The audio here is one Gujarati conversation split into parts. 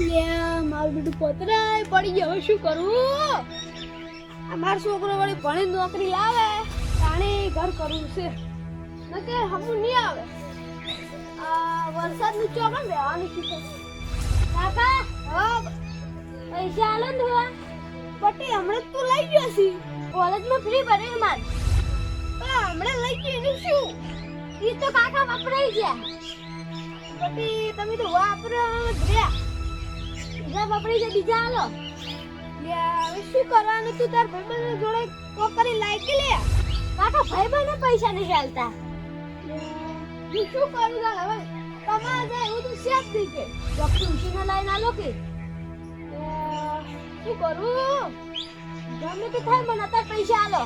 મારું બેટું પતરાય, પડી ગયો. શું કરવું આ મારો છોકરો વળી ભણી નોકરી લાવે, તાણે ઘર કરવું છે. નકે નહીં આવે. આ રહેવાનું શું કાકા હા પૈસા આલો ને પટી હમણાં તું લઈ ગયો છે. કોલેજમાં ફ્રી ભરે માર. હમણાં લઈ ગયો એનું શું? એ તો કાકા વપરાઈ ગયા પછી તમે તો વાપરો રહ્યા બીજા બપડી ગયા બીજા આલો લે, હવે શું કરવાનું તું? તાર ભાઈબંધ જોડે કોક કરી લાયકી લે. કાકા ભાઈબંધને પૈસા નહીં ચાલતા હું શું કરું તાર? હવે તમારે જાય એવું તું શેક થઈ કે. ડોક્ટર ઉશીને લાઈન આલો કે. શું કરું? ગમે તે થાય મને અત્યારે પૈસા આલો.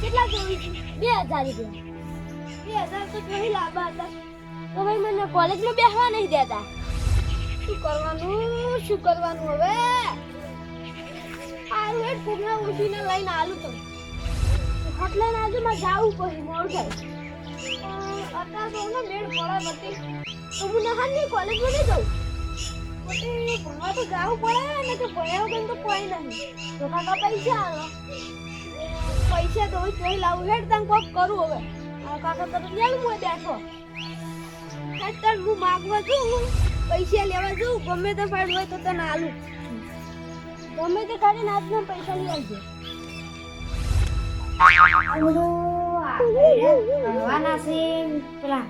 કેટલા જોઈ છે? બે હજાર રૂપિયા. બે હજાર તો નહીં લાંબા હતા તો ભાઈ મને કોલેજમાં બેસવા નહીં દેતા. શું કરવાનું? શું કરવાનું હવે? સારું હેડ ફૂગના ઉઠીને લઈને આલું તો. એટલે આજે માં જાવું પછી મોડું થાય. અત્યારે તો ને મેળ પડે બધી તો હું નહાની કોલેજમાં નહીં જાઉં. પછી ભણવા તો જાવું પડે ને કે ભણ્યા વગર તો કોઈ નહીં. તો કાકા પૈસા આલો પૈસા તો હવે ચોઈ લાવું, હેડ તને કોક કરું હવે. કાકા તરત લેવું હું બેઠો હેડ તને હું માગવા જઉં. પૈસા લેવા જઉં, ગમે તે ફાઈડ હોય તો તને આલું. ગમે તે કરીને આજના પૈસા લઈ આવજો. પેલા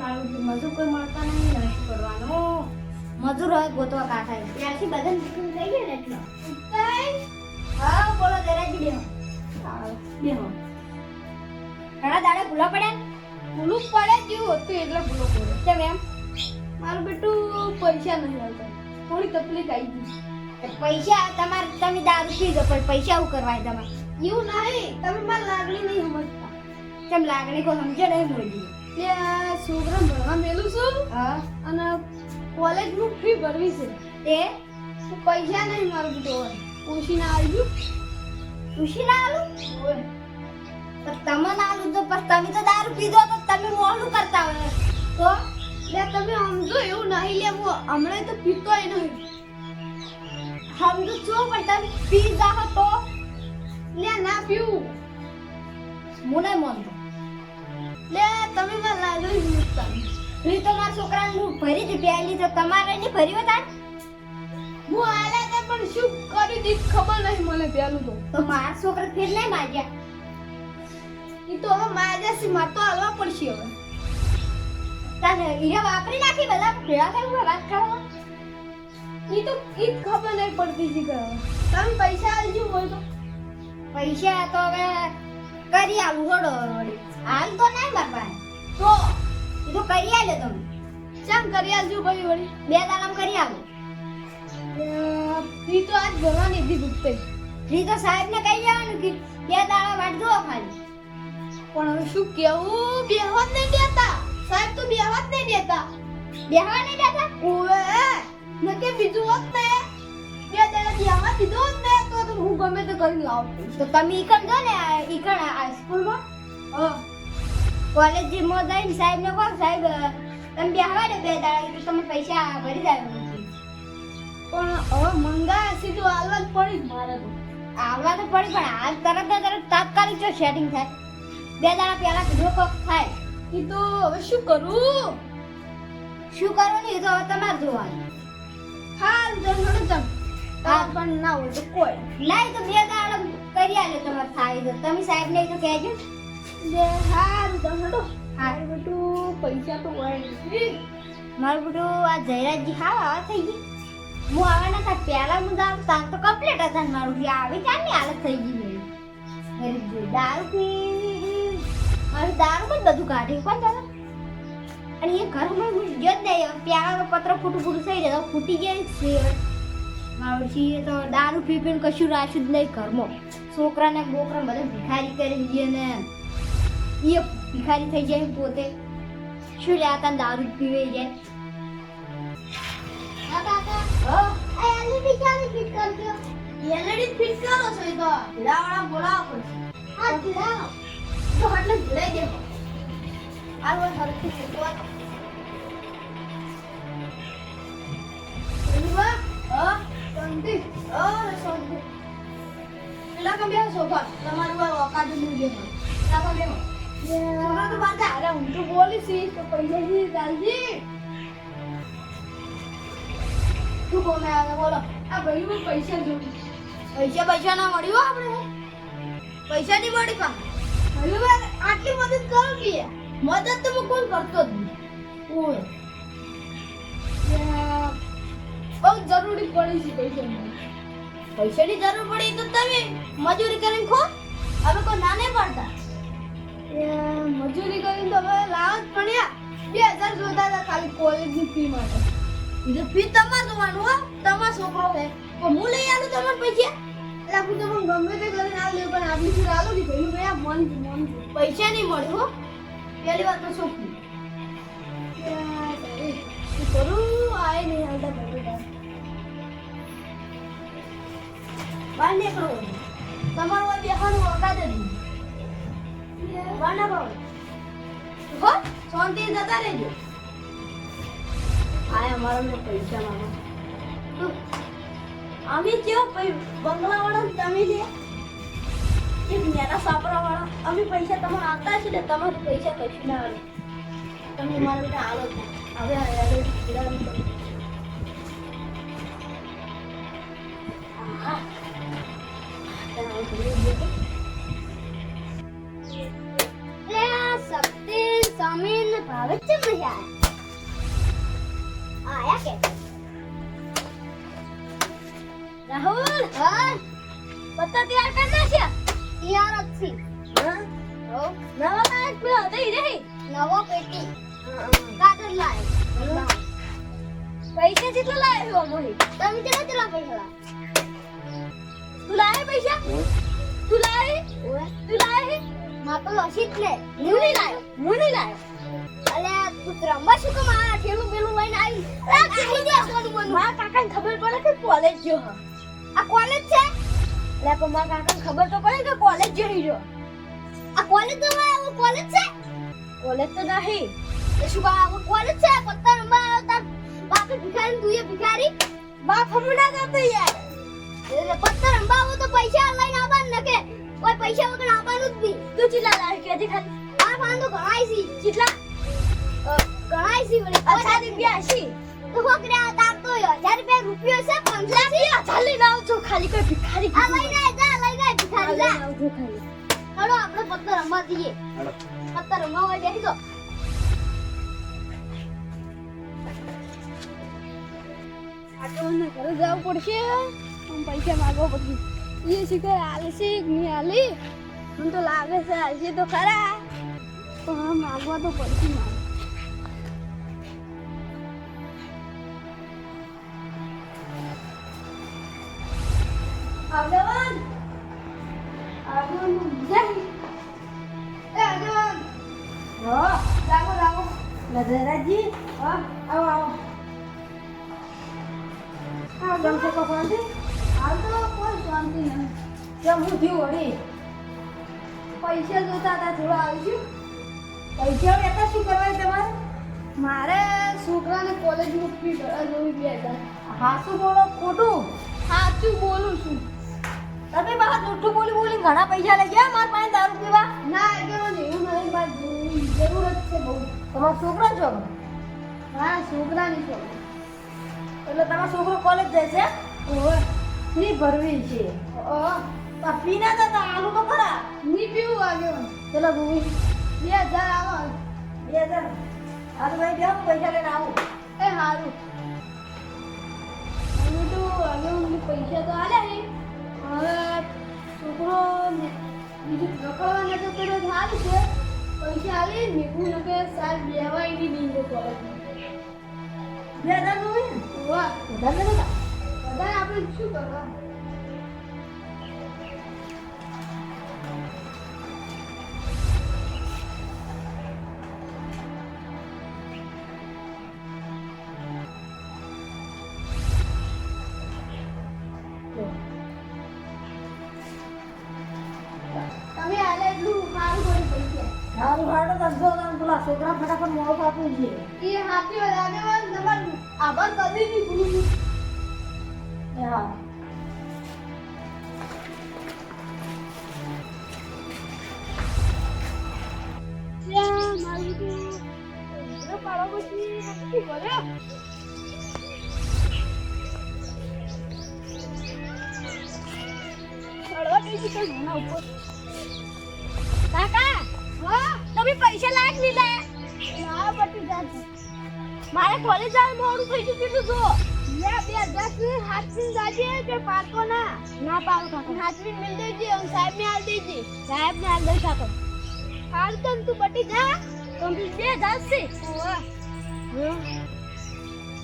મારું મજૂર કોઈ મળતા નહીં હવે શું કરવાનું. મજૂર હોય ત્યારથી બધા થઈ ગયા ને હા, બોલો, દરાજી બેહો. બેહો. ઘણા દાડે ભૂલા પડ્યા ભૂલું પડે જેવું હતું એટલે ભૂલો પડે. કેમ એમ? મારું બેટું પૈસા નહીં આવતા. થોડી તકલીફ આવી ગઈ પૈસા તમારે તમે દારૂ પીધો પણ પૈસા શું કરવા તમારે? એવું નહીં તમે મારી લાગણી નહીં સમજતા. કેમ લાગણી કોઈ સમજે નહીં તે આ છોકરા ભણવા મેલું છું હા. અને કોલેજનું ફી ભરવી છે. એ? પૈસા નહીં મારું બેટું હવે પૂછીને આવ્યું ખુશી ના આવ્યું ગયું તમે ના આવ્યું તો પછી તમે તો દારૂ પીધો તો તમે મોડું કરતા હોય. તો? લે તમે સમજો એવું નહીં લેવું હમણાં તો પીતોય નહીં. સમજો છું પણ તમે પી જા તો? લે ના પીવું. હું નહીં માનતો. લે તમે મને લાગણી નહીં. ફી તો મારા છોકરાને હું ભરી જ પહેલી તો તમારે નહીં ભરી હતા હું આલ્યા તા પણ શું કરી દી ખબર નહીં મને પેલું તો. તો મારા છોકરા ફેર નહીં માર્યા? ઈ તો હવે માર્યા સી માર તો હાલવા પડશે હવે. તને હીરા વાપરી નાખી બધા ભેળા થઈ વાત કરવા? ઈ તો ઈ ખબર નહીં પડતી જી કે તમે પૈસા આલજો તો. પૈસા તો હવે કરી આવું થોડો વળી હાલ તો નહીં મારા પાસે. તો? એ તો કરી આલે તમે. ચમ કરી આલજો ભાઈ વળી? બે દાડામાં કરી આવું ઈ તો આજ ભરવાની હતી ગુપ્તે. ફી તો સાહેબને કહી જવાનું કે બે દાડા વાટ જુઓ ખાલી. પણ હવે શું કેવું? બેહવા જ નહીં દેતા સાહેબ તો બેહવા જ નહીં દેતા. બેહવા નહીં દેતા? ઓવે! ને કે બીજું હોત ને. બે દાડા બેહવા દીધો હોત ને તો તો હું ગમે તે કરીને લાવું. તો તમે ઈકણ જો ને આ ઈકણ આ સ્કૂલમાં હા. કોલેજમાં જઈને સાહેબને કહો સાહેબ તમે બેહવા દે બે દાડા તો તમે પૈસા ભરી જાય પણ હવે મંગા સીધું હાલવા જ પડી મારે તો. આવવા તો પડી પણ હાલ તરત ને તરત તાત્કાલિક જો સેટિંગ થાય. બે દાડા પહેલા કોક થાય. ઈ તો હવે શું કરું? શું કરવું નહીં એ તો હવે તમારે જોવાનું. હાલ જણ તમ હા. પણ ના હોય તો કોઈ. લાય તો બે દાડા કરી આલે તમારે થાય તો તમે સાહેબ ને તો કહેજો. જે હારું તો હા. હારું બેટું પૈસા તો હોય મારું બધું આ જયરાજજી હા આવા થઈ ગઈ. હું આવવાના હતા પહેલા હું જાઉં તાર તો કમ્પ્લીટ હતા ને મારું. આવી ચાલની હાલત થઈ ગઈ મેરી દારૂ પી મારું દારૂ પણ બધું કાઢી. પણ દાદા અને એ ઘરમાં હું ગયો જ નહીં. પ્યારાનો પત્ર ફૂટું ફૂટું થઈ જાય. ફૂટી ગયા છે. મારું છીએ તો દારૂ પી પીને કશું રાખ્યું જ નહીં ઘરમાં. છોકરાને બોકરા બધા ભિખારી કરી દઈએ ને એ ભિખારી થઈ જાય પોતે. શું લે આ દારૂ પીવે જાય એલઈડી ફિટ કરો છો એ તો. બોલાવો પડશે તો એટલે ભીડાઈ દેવો આ હોય હરખી શીખવા સોંતી પેલા કે બેસો સોફા તમારું ઓકાત નહીં બેસો લાગો બેસો છોકરા તો અરે હું તો બોલી તો પૈસા જી દાલજી શું કોને આવે બોલો. આ ભાઈ પૈસા જોઈ પૈસા પૈસા ના મળ્યું આપણે? પૈસા નહીં મળી પા ભાઈ આટલી મદદ કરો કે મદદ તો હું કોઈ કરતો જ નહીં. કોઈ બહુ જરૂરી પડી છે પૈસાની. પૈસાની જરૂર પડી તો તમે મજૂરી કરીને ખો. હવે કોઈ ના નહીં પડતા મજૂરી કરીને તો હવે લાવ જ પડ્યા બે હજાર જોતા હતા ખાલી કોલેજની ફી માટે. જો ફી તમારે જોવાનું હો. તમારો છોકરો છે. પણ હું લઈ આવું તમારે પૈસા? એટલે આપણે તો પણ ગમે તે કરીને આ લેવું પણ આપણી શું આલો કે ભાઈ ભાઈ મન મન પૈસા નહીં મળે, હો. પહેલી વાત તો શું શું કરું? આય નહીં હાલતા ભાઈ. બહાર નીકળો. તમારું આ બેહવાનું ઓકાત જ નહીં. બહાર ના ભાવ હો શાંતિ જતા રહેજો. આય અમારા પૈસા માંગો. અમે કેવો પૈ બંગલા વાળા ને તમે જે એક નેના સાપરા વાળા અમે પૈસા તમારે આપતા છે ને તમારે પૈસા કશું ના આવે તમે મારા બેટા આલો જ રાહુલ હા? પત્તા તૈયાર કરી નાખ્યા? તૈયાર જ છે. હા? હો? નવા લાયક પેલો દઈ રહી નવો પેટી. કાઢર લાય. પૈસા કેટલા લાવ્યો મોહી તમે કેટલા કેટલા પૈસા લાય? તું લાવે પૈસા? તું લાવે તું લાવે માં તો લસી જ લે હું નહીં લાવ્યો હું નહીં લાવ્યો અલે તું ત્રંબા શું કમ? આ ઠેલું પેલું લઈને આવી. આ કહી દે સોનું મનું કાકાને ખબર પડે કે કોલેજ ગયો હા. આ કોલેજ છે? એટલે પણ મારા કાકાને ખબર તો પડે કે કોલેજ જઈ રહ્યો આ કોલેજ તો આવું કોલેજ છે? કોલેજ તો નહીં. એ શું કા આવું કોલેજ છે? પત્તા નંબર આવતા બાપ ભિખારી તું એ ભિખારી? બાપ હમણાં ના કરતો યાર. એટલે પત્તા નંબર આવો તો પૈસા લઈને આવવાનું ને કે કોઈ પૈસા વગર આવવાનું જ નહીં. તું ચીલા લાવે કે હજી ખાલી. આ ફાન તો ગણાય છે. ચીટલા અ, ગણાય છે વળી અચ્છા રૂપિયા હશી તો હોકરે આ તાર તો હજાર રૂપિયા રૂપિયો છે પંદર છે. ના લઈને આવજો ખાલી કોઈ ભિખારી આ લઈને જા લઈને ભિખારી જા. આવજો ખાલી. ચલો આપણે પત્તા રમવા દઈએ પત્તા રમવા હોય બેસી ઘરે જવું પડશે. પણ પૈસા માગવા પડશે. એ શીખર છે કે નહીં હાલી? મને તો લાગે છે હાલશે તો ખરા. પણ માગવા તો પડશે મારે. આગેવાન આગેવાન જય. એ આગેવાન હા જાગો જાગો નજરાજી હા આવો આવો. કેમ છે શાંતિ? હાલ તો કોઈ શાંતિ નહીં કેમ હું થયું વળી? પૈસા જોતા હતા થોડા આવીશું પૈસા લેતા શું કરવા તમારે? મારે છોકરાને કોલેજ ફી ભરવા જોવી બે હા હાચું બોલો ખોટું? સાચું બોલું છું. તમે બહાર જૂઠું બોલી બોલી ઘણા પૈસા લઈ ગયા મારા પાસે દારૂ પીવા? ના એવું નહીં મારે જરૂર જ છે બહુ. તમારો છોકરો છો? હા છોકરાની છો. એટલે તમારો છોકરો કોલેજ જાય છે? ફી ભરવી છે. ઓહો આ ફી ના થતા આલુ તો ખરા. ની પીવું વાગ્યો? ચલો ભૂમિ. બે હજાર આવો. બે હજાર. હારું ભાઈ બે પૈસા લઈને આવું. એ સારું અમે તો આગળ સારું છે. પૈસા મેકું ને કે સાલ લેવાય બી નહીં જો કોલેજ બે હજારનું? વાહ. વધારે નતા વધારે આપણે શું કરવા કાકા હા તમે પૈસા લાગ લીધા. ના બટી જા મારે કોલેજ જવાનું મોડું થઈ ગયું કીધું તો લે બે હજાર હાથથી જાજે કે પાકો ના? ના પાડું કાકા. હાથવી મિલ દેજે અને સાહેબ ને હાલ દેજે સાહેબ ને હાલ દઈશ શકો હાલ તો તું પટી જા. કમ્પ્લીટ બે હજાર છે.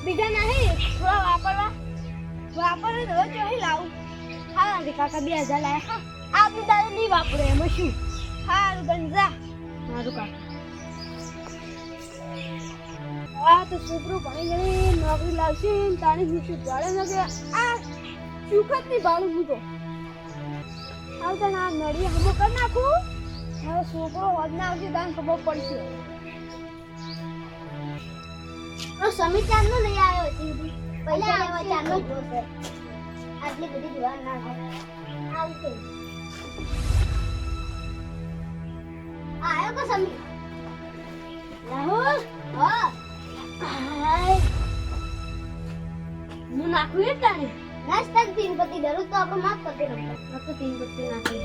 બીજા નહીં થોડા વાપરવા. વાપરે તો ચોહી લાવું. હા કાકા બે હજાર લાયા. હા આપણે દાદા નહીં વાપરે એમાં શું? હારું ગંજા મારું કાકા. આ તો છોકરો ભણી ગણી નોકરી લાવશે તારી મૂછું ભાડે ન કે આ સુખતની ભાડું મૂકો. હાલ તને આ નડી હમો કરી નાખું. હવે છોકરો હોદ ના આવશે તાને ખબર પડશે. તો ચાંદ ચાંદનો લઈ આવ્યો હતી પૈસા લેવા ચાંદનો જ જોશે. આટલી બધી જોવા ના થાય આવશે આયો કો સમી. રાહુલ, હા. હું નાખું એ તારે? નાસ્તા જ તીન પત્તી દરરોજ તો આપણે માફ કરતી રમતા તો તીન પત્તી નાખી.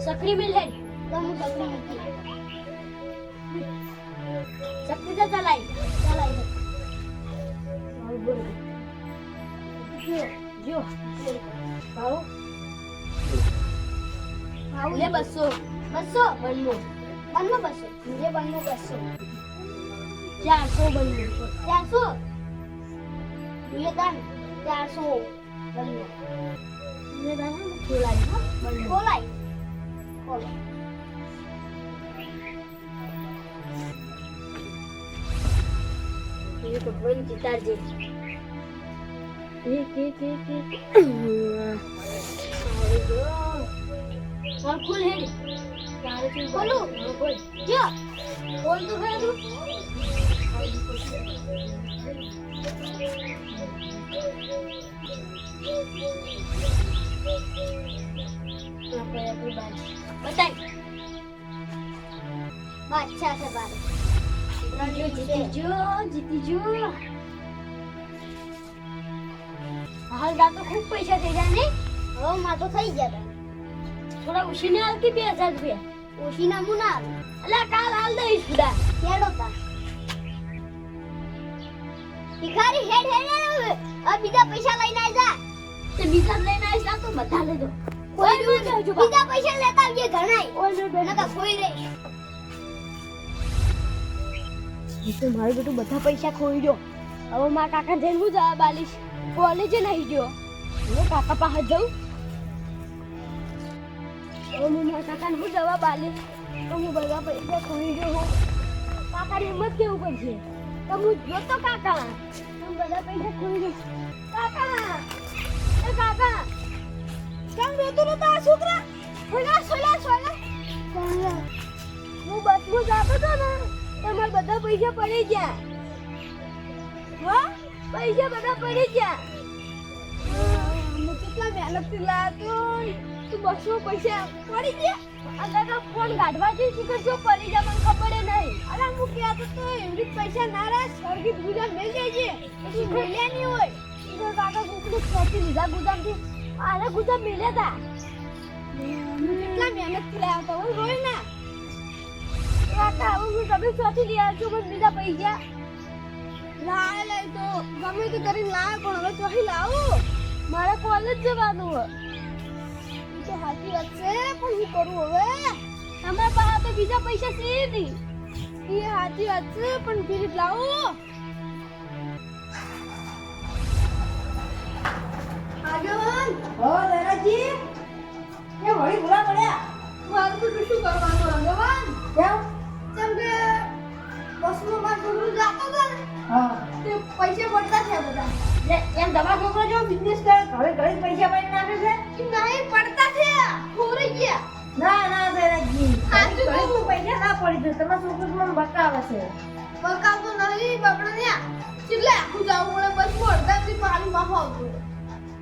સકડી મિલ હે. તો હું સકડી મૂકી સબુજા ચલાઈ ચલાઈ જો જો આવો આવો લે બસો બસો બનનો બનનો બસો મુજે બનનો બસો ચારસો બનનો ચારસો ये दान। चार सौ बनो ये दान खोलाई ना બીજું તો કોઈ નથી તારજે ખુલ હે? બોલું જો બોલ તો ખરા તું. બતાય. બાદશાહ છે બાદ હાલ દા તો ખૂબ પૈસા થઈ જાય ને હવે માં તો થઈ ગયા તા થોડા ઉછીને હાલતી બે હજાર રૂપિયા ઉછીના મુના એટલે કાલ હાલ દઈશ તા ભિખારી હેડ હેડ બીજા પૈસા લઈને જા તે બીજા લઈને તો બધા લેજો કોઈ બીજા પૈસા લેતા આવીએ ઘણાય ઓય કોઈ રહી એ તો મારું બેટું બધા પૈસા ખોઈ ગયો. હવે મારા કાકા જઈને હું જવા બાલીશ કોલેજે નહીં ગયો. હું કાકા પાસે જઉં. હવે હું મારા કાકાને હું જવા બાલીશ તો હું બધા પૈસા ખોઈ ગયો હું કાકાને એમ જ કેવું પડશે. તો હું જોતો કાકા. હું બધા પૈસા ખોઈ ગયો કાકા! એ કાકા! કેમ રોતો નતો આ છોકરા? સોલા સોલા સોલા હું બસમાં જાતો હતો ને. તમારે બધા પૈસા પડી ગયા. હા? પૈસા બધા પડી ગયા. હું કેટલા મહેનતથી લાવ્યો તું? બસો પૈસા પડી ગયા. આ કાકા ફોન કાઢવા પડી જાય મને ખબર નહીં. અરે હું કહેતો તો એવી પૈસા ના રાખ સરગીત ગુજાર મેળ જાય પછી મેલ્યા નહીં હોય. તો કાકા કુકડી ખેંચી લીધા ગુજામથી આરે ગુજામ મેલ્યા હતા હું કેટલા મહેનતથી તો કાકા હું તમે લઈ આવ્યો છું મને બીજા પૈસા. લાવે લઈ તો ગમે તે કરીને લાવે પણ હવે ચોહી લાવો. મારે કોલેજ જવાનું તો સાચી વાત છે પણ હું કરું હવે? તમારા પાસે તો બીજા પૈસા છે નહીં. એ સાચી વાત છે પણ ફિરીત લાવો. આગેવાન! હો વળી ભૂલા પડ્યા. મારું બધું શું કરવાનું આગેવાન! કેમ? કેમ કે બસમાં મારું છોકરું જાતો હતો ને તે પૈસા પડતા છે બધા. લે, એમ તમારો છોકરો જો બિઝનેસ કરે ઘરે ઘરે પૈસા પાડી નાખે છે? નહીં પડતા છે. ખોરી ગયા. ના ના દરાજી સાચું ઘરે કહું. તો પૈસા ના પડી છે તમારો છોકરો મને બતાવે છે. બકાવ તો નહીં બગડા ને એટલે આખું જાવું પડે બસ હું અડધાથી પાણી આવતું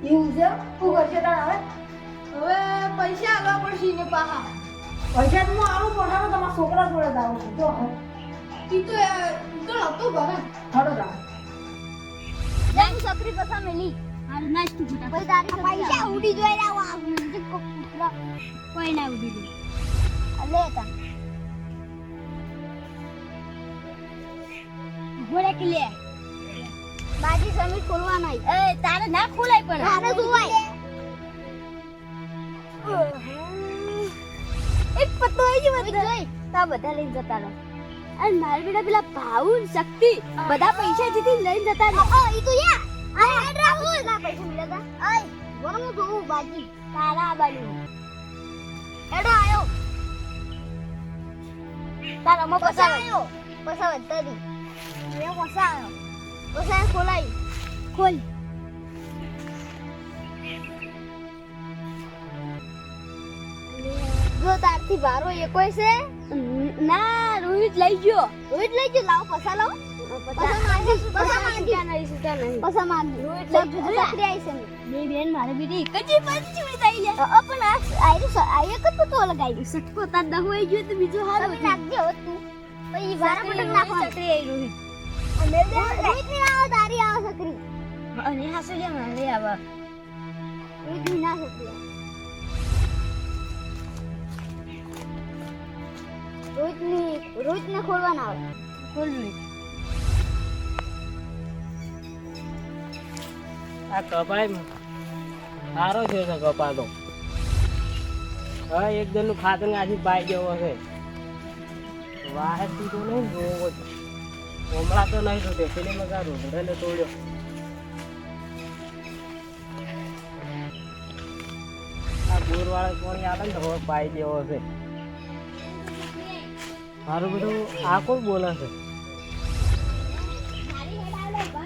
એવું છે? શું કરશે તાર હવે? હવે પૈસા આગળ પડશે ને પાહા. તો હું આવું તમારા છોકરા જોડે દાવ ઈ તો હતો હડો જાન પસા મેલી હાલ નાચ તું ફટા પછી તારી પૈસા ઉડી જોઈ રહ્યા આ મ્યુઝિક કોઈ ના ઉડી દે લે તા ઘોડે કે લે. બાજી સમીર ખોલવા નહીં એ તારે ના ખોલાય પણ. તારે જોવાય. એક પત્તો આવી ગયો બધા. તા બધા લઈને જતા રહો. અને મારા બેટા પેલા ભાવ શક્તિ બધા પૈસા જીતી લઈને જતા રહો. ઓ ઈ તો યા. આ રાહુલ. ના પૈસા મળ્યા તા આય ગોણો જોઉં બાકી. તારા બની હેડો આયો. તારા મો પસા આયો. પસા તરી એ પસા આયો. પસા ખોલાઈ. ખોલ. જો તારથી બારો એકોય છે? ના રોહિત લઈ ગયો. રોહિત લઈ ગયો? લાવો પસા લાવો. અને હાસુ લે મારે આવા. રોહિત ના સકરી. રોહિતની રોહિતને ખોલવાના આવે ખોલ આ કપાય સારો છે તો કપા તો હા એક જણનું ખાતર આજે પાઈ જેવો હશે વાહે તો નહીં જોવો હમણાં તો નહીં તૂટે પેલી મગા રોધડે તોડ્યો. આ બોર વાળા કોણી આવે ને તો પાઈ જેવો હશે મારું બધું આ કોણ બોલે છે?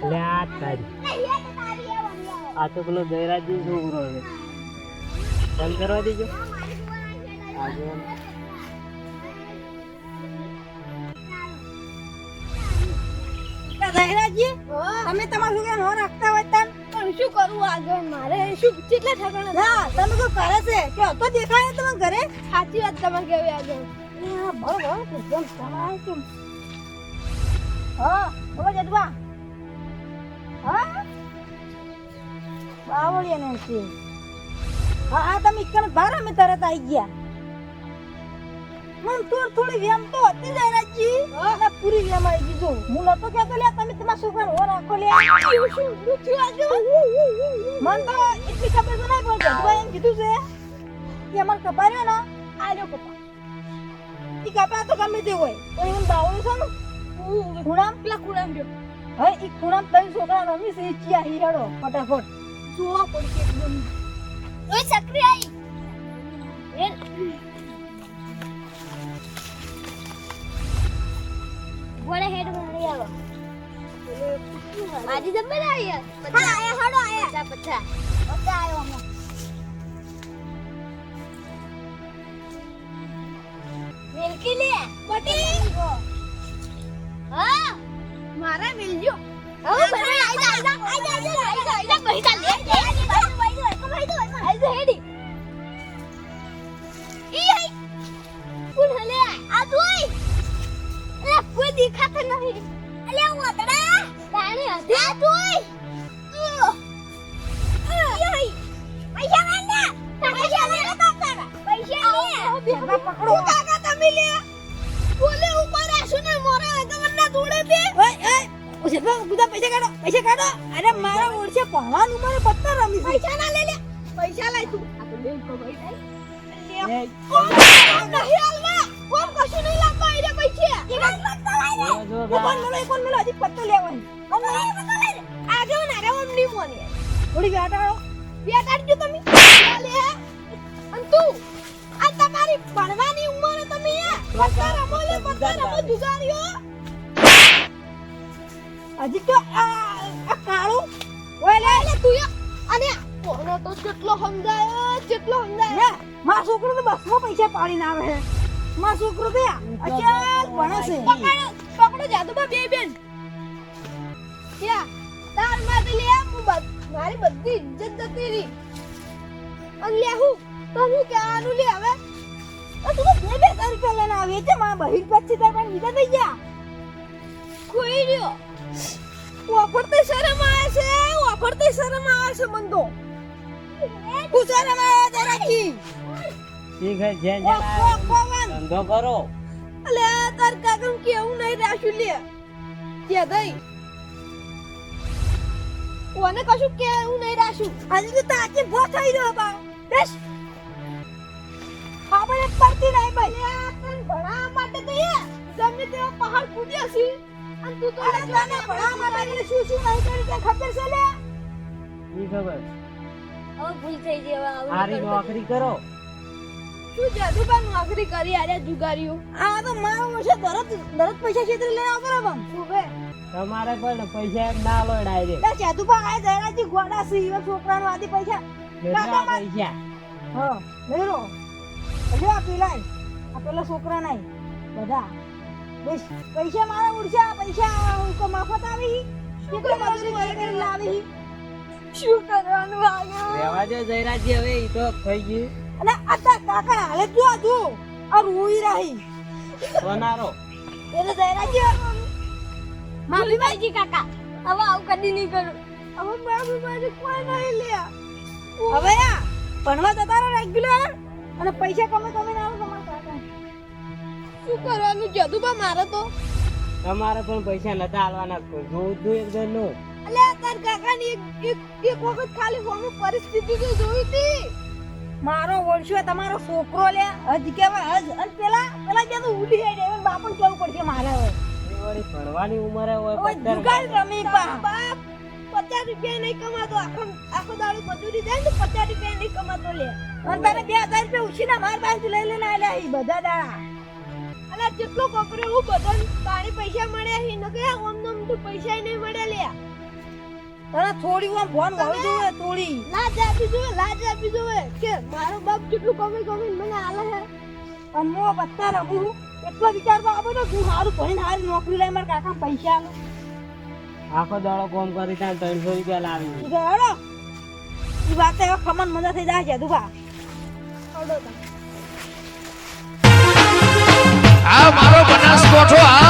લે આ તારી. આ તો પેલો જયરાજજી છોકરો છે. બંધ કરવા દેજો. આજે રહેરાજી તમે તમારું હો રાખતા હોય તન પણ શું કરું આગળ મારે? શું કેટલા ઠગણ હા તમે તો કરે છે? કે તો દેખાય તમે ઘરે? સાચી વાત તમે કેવી આગળ હા બરોબર એકદમ તમારે કેમ હા બોલો જદવા હા બાવળિયા ને છે હા હા તમે ઇકન બાર અમે તરત આવી ગયા મન થોડી થોડી વેમ તો હતી જ રાજી હા પૂરી વેમ આવી ગઈ જો હું નતો કહેતો લે તમે તમારા છોકરાને હો રાખો લે શું શું થયું આગળ મન તો એટલી ખબર તો નહીં પણ જદવા એમ કીધું છે કે અમાર કપાર્યો ને આલ્યો કપા ઈ કપા તો ગમે તે હોય. પણ એમ બાવળું છે ને ખૂણામ પેલા કુડામ ગયો હવે એ ખૂણામ ત્રણ છોકરા રમી છે ઈ ચિયા હીરાડો ફટાફટ. જોવા પડશે એકદમ. ઓય સકરી આવી બોલે હેડ મારી આવો. આજે જબર આવી હા આયા હડો આયા પચા પચા પચા આયો અમે મિલકી લે પટી હા મારા મિલજો હવે ભલે આઈ જા આઈ જા આઈ જા આઈ જા પૈસા લે પકડો કાકા લે. બોલે ઉપર આસુ ને મોરા આગમના જોડે બે. ઓય ઓય ઓછે તો બધા પૈસા કાઢો પૈસા કાઢો. અરે મારા ઓળશે ભણવાનું મારે પત્તા રમી પૈસા ના લે લે. પૈસા લાય તું. આ તો થાય નહીં હાલવા કશું નહીં લાવવા પૈસા. પત્તા કોણ મળે કોણ મળે હજી પત્તા લેવાની નહીં ના. રે ઓમની મોની. થોડી બેટાડો તમે. લે. અને તું આ તમારી ભણવાની ઉંમર હજી તો આ આ કાળું. ઓય લે લે તું અને કોનો તો કેટલો સમજાયો કેટલો સમજાયો લે છોકરો તો બસમાં પૈસા પાડીને આવે છે. મારા છોકરો તો અચાલ ભણે છે. પકડો પકડો જાદુબા બે બેન. ક્યાં તારમાંથી લે હું મારી બધી ઇજ્જત જતી રહી. અને લે હું તો હું કહેવાનું લે હવે. તું બે બે હજાર લઈને આવી છે મારા બહિર પછી તાર બીજા થઈ ગયા. કોઈ રહ્યો? વાપરતે શરમ આવે છે વાપરતે શરમ આવે છે મન તો. તું શરમ આવે ઠીક હે. ધંધો કરો. અલે તાર કાકમ કેવું નહીં રાખ્યું લે. કે દઈ કોને કશું કેવું નહીં રાખ્યું. આજે તો આજે ભો થઈ રહ્યો બા બેસ. આપણે પડતી નહીં ભાઈ. તને ભણાવવા માટે તો એ ગમે તેવો પહાડ કૂદ્યો છે. અને તું તો તને ભણાવવા માટે શું શું નહીં કર્યું તે ખબર છે લે? ઈ ખબર. હવે ભૂલ થઈ ગઈ હવે. નોકરી કરો. શું જાદુબા નોકરી કરી આરે જુગારીઓ. આ તો મારો વર્ષે તરત તરત પૈસા છેતરી આવતો રહે પણ તમારે પણ પૈસા એમ ના લો ડાયરેક્ટ લે ચાતુપા આ જયરાજી ગોડા ઈવા છોકરાનો આદી પૈસા. પૈસા? હા લઈ લ્યો આ પીલાય. આ પેલા છોકરા નહીં બધા. બસ પૈસા મારા ઉડશે પૈસા હું માફત મફત આવી શું મજૂરી કરી કરી લાવી શું કરવાનું આગળ રહેવા દે જયરાજી હવે ઈ તો થઈ ગયું. અને આ કાકા હાલે જો આ જો. આ રોઈ રહી. સોનારો. એટલે જયરાજી માફી માંગી કાકા. હવે આવું કદી નહીં કરું. હવે માફી માંગી કોઈ નહીં લે હવે આ. ભણવા જતા રહો રેગ્યુલર અને પૈસા કમે કમે ના આવે તમારા કાકા. શું કરવાનું? જાદુબા મારે તો. તમારે પણ પૈસા નતા આલવાના. જોવું એક એકદમનું અલે તાર કાકાની એક એક એક વખત ખાલી ફોનું પરિસ્થિતિ તો જોઈ હતી. મારો ઓળખ્યો તમારો છોકરો લે. હજ કેવા હજ. અને પેલા પેલા જે તો ઉડી જાય એમ બાપણ કેવું પડશે મારે હવે? એ વળી ભણવાની ઉંમરે હોય જુગાર રમી બાપ પચાસ રૂપિયા નહીં કમાતો. આખો આખો દાડો મજૂરી જાય ને પચાસ રૂપિયા નહીં કમાતો લે. અને તને બે હજાર રૂપિયા ઉછીના માર પાસે લઈ લઈને આલ્યા એ બધા દાડા. અલા જેટલો કપડો હું બધાને પાણી પૈસા મળ્યા હી ન કે ઓમ નોમ તો પૈસા નહીં મળ્યા લે તને થોડી વાર ફોન હોવી જોઈએ થોડી. લાજ આપી જોવે લાજ આપી જોવે કે મારો બાપ જેટલું કમી કમી મને આલે છે અને હું પત્તા રમું એટલો વિચાર આપો તો હું સારું ભણીને સારી નોકરી લઈ મારા કાકા પૈસા આલું. આખો દાડો કોમ કરી ત્યાં ત્રણસો રૂપિયા લાવી ઈ એ વાત ખમણ મજા થઈ જાય છે દુભા આ મારો બનાસકોઠો આ